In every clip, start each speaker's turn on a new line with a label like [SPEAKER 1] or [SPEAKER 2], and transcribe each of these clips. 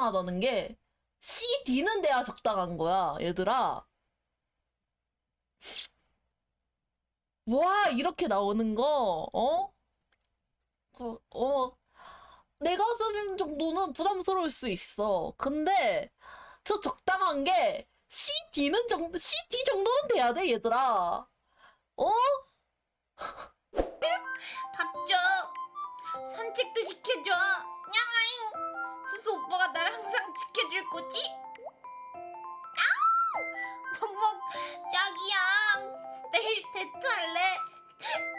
[SPEAKER 1] 적당하다는 게 C, D는 돼야 적당한 거야, 얘들아. 와, 이렇게 나오는 거, 어? 그, 어, 내가 쓰는 정도는 부담스러울 수 있어. 근데 저 적당한 게 C, D는 정도, C, D 정도는 돼야 돼, 얘들아. 어?
[SPEAKER 2] 밥 줘. 산책도 시켜줘. 냥아잉. 수수 오빠가 날 항상 지켜줄 거지? 아우! 멍멍 짝이야. 내일 대처할래.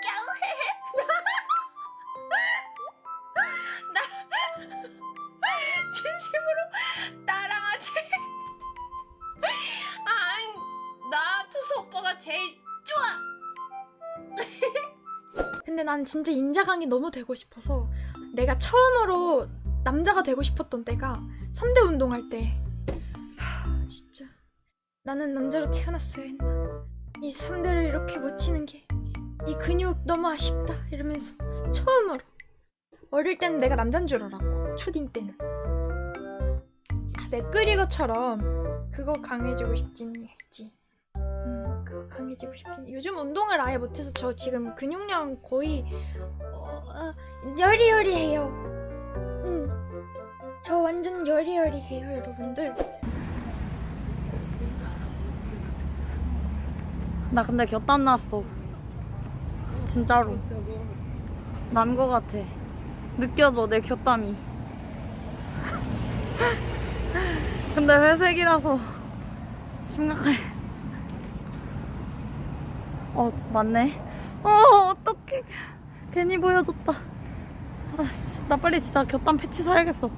[SPEAKER 2] 꺄우헤헤. 나 진심으로 나랑 하지. 아잉. 나 수수 오빠가 제일 좋아.
[SPEAKER 3] 근데 난 진짜 인자강이 너무 되고 싶어서 내가 처음으로 남자가 되고 싶었던 때가 3대 운동할 때. 하, 진짜. 나는 남자로 태어났어야 했나? 이 3대를 이렇게 못 치는 게 이 근육 너무 아쉽다 이러면서 처음으로. 어릴 때는 내가 남잔 줄 알았고 초딩 때는. 아, 맥그리거처럼 그거 강해지고 싶진 했지. 음, 그거 강해지고 싶긴 해. 요즘 운동을 아예 못해서 저 지금 근육량 거의 어, 어, 여리여리해요. 음, 저 완전 여리여리해요, 여러분들.
[SPEAKER 4] 나 근데 곁땀 났어. 진짜로. 난 거 같아. 느껴져, 내 곁땀이. 근데 회색이라서 심각해. 어, 맞네. 어, 어떡해. 괜히 보여줬다. 아씨, 나 빨리 진짜 곁땀 패치 사야겠어.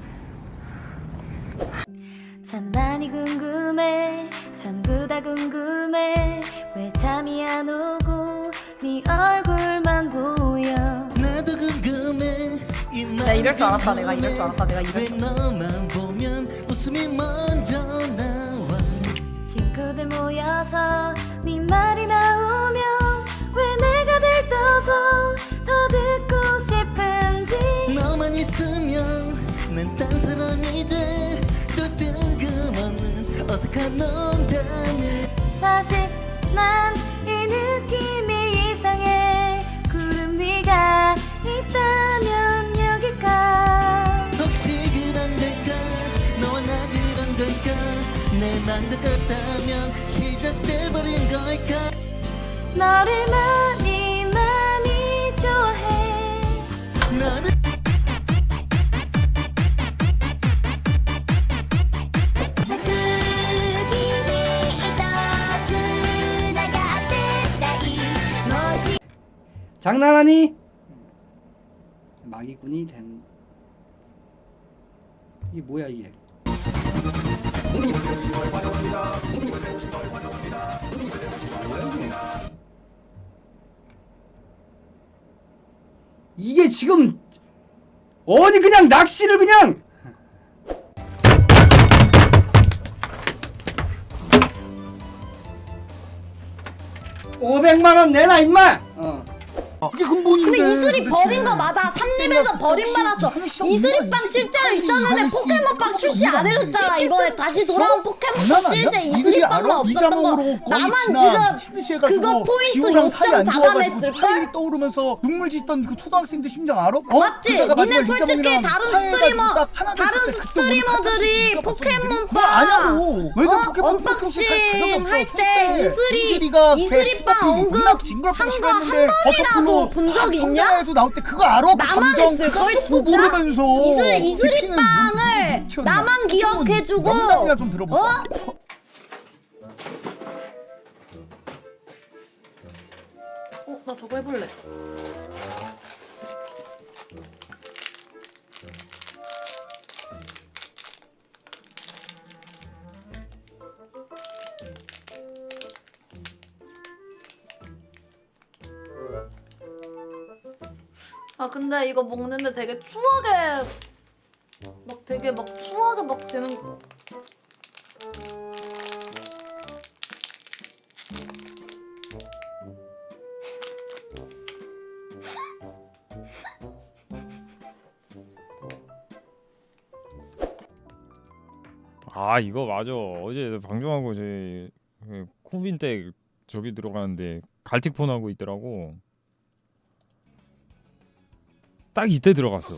[SPEAKER 5] 참 많이 궁금해. 전부 다 궁금해. 왜 잠이 안 오고 네 얼굴만 보여?
[SPEAKER 6] 나도 궁금해.
[SPEAKER 4] 내가 이럴 줄 알았다, 내가. 이럴 줄 알았다, 내가. 이럴 왜줄
[SPEAKER 6] 너만 보면 웃음이 먼저 나와지
[SPEAKER 5] 친구들 모여서 네 말이 나오면 왜 내가 들떠서 더
[SPEAKER 6] 사람이 돼또 뜬금없는 어색한 농담에.
[SPEAKER 5] 사실 난 이 느낌이 이상해. 구름 위가 있다면 여길까?
[SPEAKER 6] 혹시 그런 걸까? 너와 나 그런 걸까? 내 맘도 같다면 시작돼버린 걸까?
[SPEAKER 5] 너를 많
[SPEAKER 7] 장난하니? 마기꾼이 된 이게 뭐야 이게? 이게 지금 어디 그냥 낚시를 그냥 500만 원 내놔 임마. 어.
[SPEAKER 6] 이게 근본인데
[SPEAKER 8] 근데 이슬이 버린 거 맞아. 삼림에서 버린 받았어. 이슬이빵 실제로 있었는데 포켓몬빵 출시 안 해줬잖아. 이번에 다시 돌아온 포켓몬빵 실제 이슬이빵만 없었던 거. 나만 지금 그거 포인트 요점 잡아냈을걸?
[SPEAKER 9] 떠오르면서 눈물 짓던 그 초등학생들 심정 알아? 어?
[SPEAKER 8] 맞지? 니네 솔직히 다른 스트리머, 다른 스트리머들이 포켓몬빵
[SPEAKER 9] 뭐 아냐고 왜
[SPEAKER 8] 어? 언박싱 할 때 이슬이- 이슬이빵 언급
[SPEAKER 9] 징그럽게
[SPEAKER 8] 한거
[SPEAKER 9] 심했는데
[SPEAKER 8] 한 번이라도 본 적 있냐?
[SPEAKER 9] 청자에도 나올 때 그거 알아? 그
[SPEAKER 8] 나만
[SPEAKER 9] 감정
[SPEAKER 8] 했을 걸,
[SPEAKER 9] 그거
[SPEAKER 8] 진짜?
[SPEAKER 9] 모르면서
[SPEAKER 8] 이슬,
[SPEAKER 9] 그
[SPEAKER 8] 이슬이빵을
[SPEAKER 9] 미쳤나?
[SPEAKER 8] 나만 기억해주고
[SPEAKER 9] 영감이나 좀 들어보자
[SPEAKER 8] 어?
[SPEAKER 4] 어, 나 저거 해볼래. 아 근데 이거 먹는데 되게 추하게 막 되게 막 추하게 막 되는 거.
[SPEAKER 10] 아 이거 맞아 어제 방송하고 제그 콤빈 때 저기 들어가는데 갈틱폰 하고 있더라고 딱 이때 들어갔어.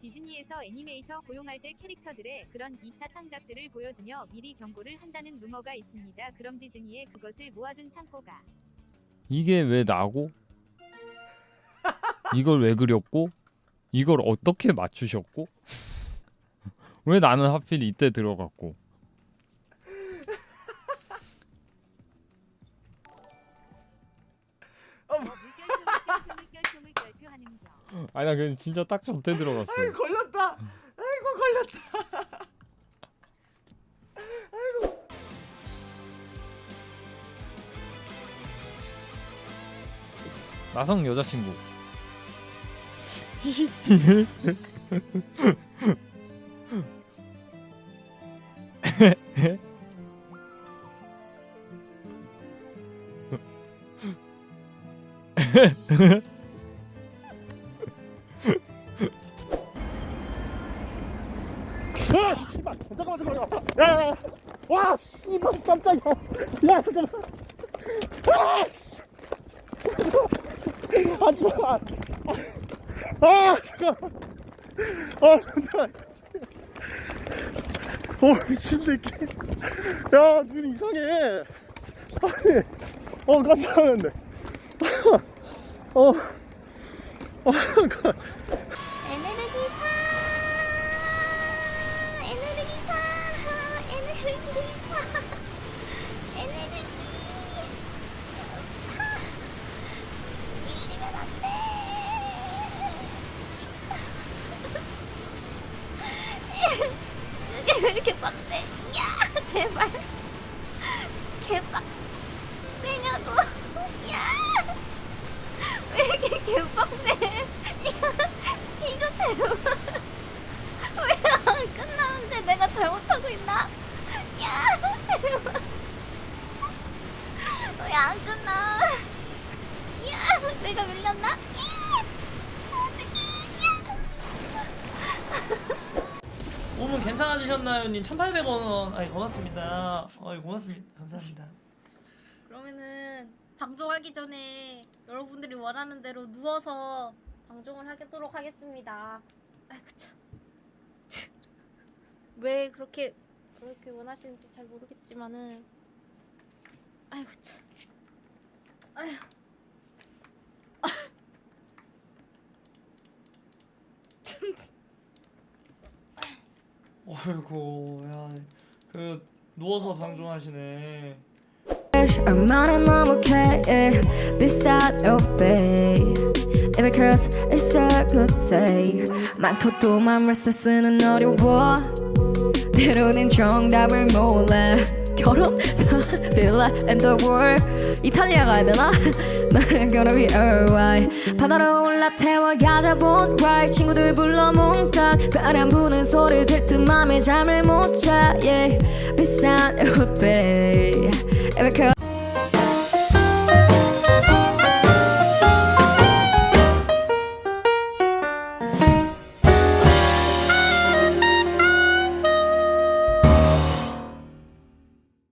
[SPEAKER 11] 디즈니에서 애니메이터 고용할 때 캐릭터들의 그런 2차 창작들을 보여주며 미리 경고를 한다는 루머가 있습니다. 그럼 디즈니에 그것을 모아둔 창고가.
[SPEAKER 10] 이게 왜 나고? 이걸 왜 그렸고? 이걸 어떻게 맞추셨고? 왜 나는 하필 이때 들어갔고 아니 나 그냥 진짜 딱 저때 들어갔어
[SPEAKER 7] 걸렸다. 아이고 걸렸다.
[SPEAKER 10] 나성 여자친구
[SPEAKER 12] 깜짝이야. 야 잠깐만. 아아 잠깐만. 아 잠깐만. 어 미친 새끼. 야 눈 이상해. 아니 어 깜짝 놀랐네. 어 어, 그,
[SPEAKER 11] 제발. 개빡 세냐고. 야. 왜 이렇게 개빡세? 야, 뒤져 제발. 왜 안 끝나는데 내가 잘못하고 있나? 야, 제발. 왜 안 끝나? 야, 내가 밀렸나?
[SPEAKER 3] 몸은 괜찮아지셨나요, 님? 1,800원 아니 고맙습니다. 어이 고맙습니다. 감사합니다.
[SPEAKER 2] 그러면은 방송하기 전에 여러분들이 원하는 대로 누워서 방송을 하도록 하겠습니다. 아이고 참. 왜 그렇게 그렇게 원하시는지 잘 모르겠지만은 아이고 참. 아휴.
[SPEAKER 3] 어이구 야그 누워서 방송하시네.
[SPEAKER 11] 얼마나 너무해 beside your babe Because it's a good day. 많고 또 맘을 쓰는 어려워. 때로는 정답을 몰라 결혼, 빌라 and the world 이탈리아 가야 되나? gonna be alright 바다로 올라 태워 가자본 cry 친구들 불러 몽땅 바람 부는 소리 들듯 맘에 잠을 못자 yeah babe Because